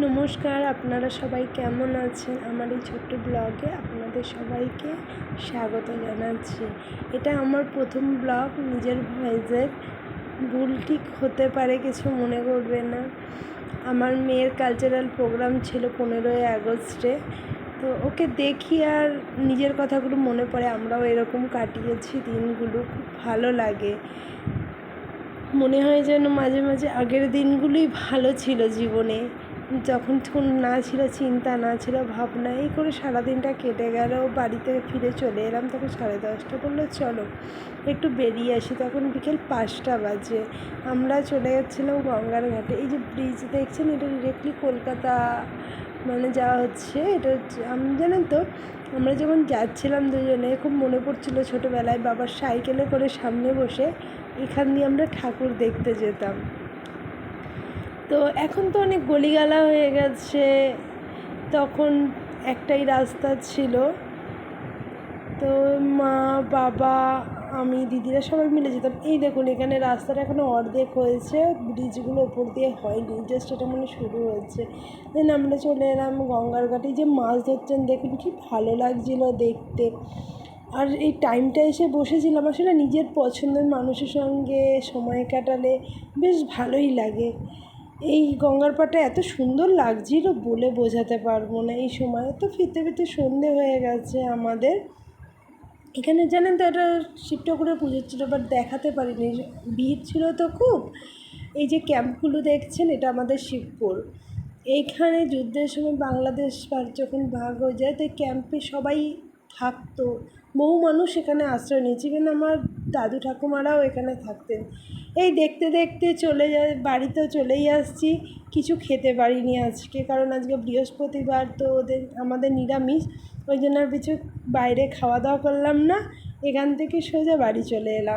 নমস্কার, আপনারা সবাই কেমন আছেন? আমার এই ছোট্ট ব্লগে আপনাদের সবাইকে স্বাগত জানাচ্ছি। এটা আমার প্রথম ব্লগ, নিজের ভয়েসের ভুল ঠিক হতে পারে কিছু মনে করবে না। আমার মেয়ের কালচারাল প্রোগ্রাম ছিল পনেরোই আগস্টে। তো ওকে দেখি আর নিজের কথাগুলো মনে পড়ে, আমরাও এরকম কাটিয়েছি দিনগুলো, খুব ভালো লাগে। মনে হয় যেন মাঝে মাঝে আগের দিনগুলোই ভালো ছিল জীবনে। যখন না ছিল চিন্তা, না ছিল ভাবনা, এই করে সারাদিনটা কেটে গেল। বাড়িতে ফিরে চলে এলাম তখন সাড়ে দশটা। বলল, চলো, একটু বেরিয়ে আসি। তখন বিকেল পাঁচটা বাজে। আমরা চলে যাচ্ছিলাম গঙ্গার ঘাটে। এই যে ব্রিজ দেখছেন, এটা ডিরেক্টলি কলকাতা মানে যাওয়া হচ্ছে। এটা আমি জানেন তো, আমরা যখন যাচ্ছিলাম দুজনে, খুব মনে পড়ছিল ছোটোবেলায় বাবার সাইকেলে করে সামনে বসে এখান দিয়ে আমরা ঠাকুর দেখতে যেতাম। তো এখন তো অনেক গলিগালা হয়ে গেছে। তখন একটাই রাস্তা ছিল। তো মা, বাবা, আমি, দিদিরা সবাই মিলে যেতাম। এই দেখুন, এখানে রাস্তাটা এখনও অর্ধেক হয়েছে। ব্রিজগুলো ওপর দিয়ে হয়নি। জাস্ট এটা মানে শুরু হয়েছে। দেন আমরা চলে এলাম গঙ্গার ঘাটে। যে মাছ ধরছেন, দেখুন কি ভালো লাগছিল দেখতে। আর এই টাইমটা এসে বসেছিলাম। আসলে নিজের পছন্দের মানুষের সঙ্গে সময় কাটালে বেশ ভালোই লাগে। এই গঙ্গার পাড়টা এত সুন্দর লাগছিল বলে বোঝাতে পারব না। এই সময় তো ফিরতে ফিরতে সন্ধে হয়ে গেছে আমাদের। এখানে জানেন তো এটা শিব ঠাকুরের পুজো ছিল বাট দেখাতে পারিনি। ভিড় ছিল তো খুব। এই যে ক্যাম্পগুলো দেখছেন, এটা আমাদের শিবপুর। এইখানে যুদ্ধের সময় বাংলাদেশ যখন ভাগ হয়ে যায়, তো ক্যাম্পে সবাই থাকতো। বহু মানুষ এখানে আশ্রয় নিয়েছে। ইভেন আমার দাদু ঠাকুমারাও এখানে থাকতেন। এই দেখতে দেখতে চলে যায় বাড়িতেও চলেই আসছি। কিছু খেতে পারিনি আজকে, কারণ আজকে বৃহস্পতিবার, তো ওদের, আমাদের নিরামিষ। ওই জন্য আর কিছু বাইরে খাওয়া দাওয়া করলাম না। এখান থেকে সোজা বাড়ি চলে এলাম।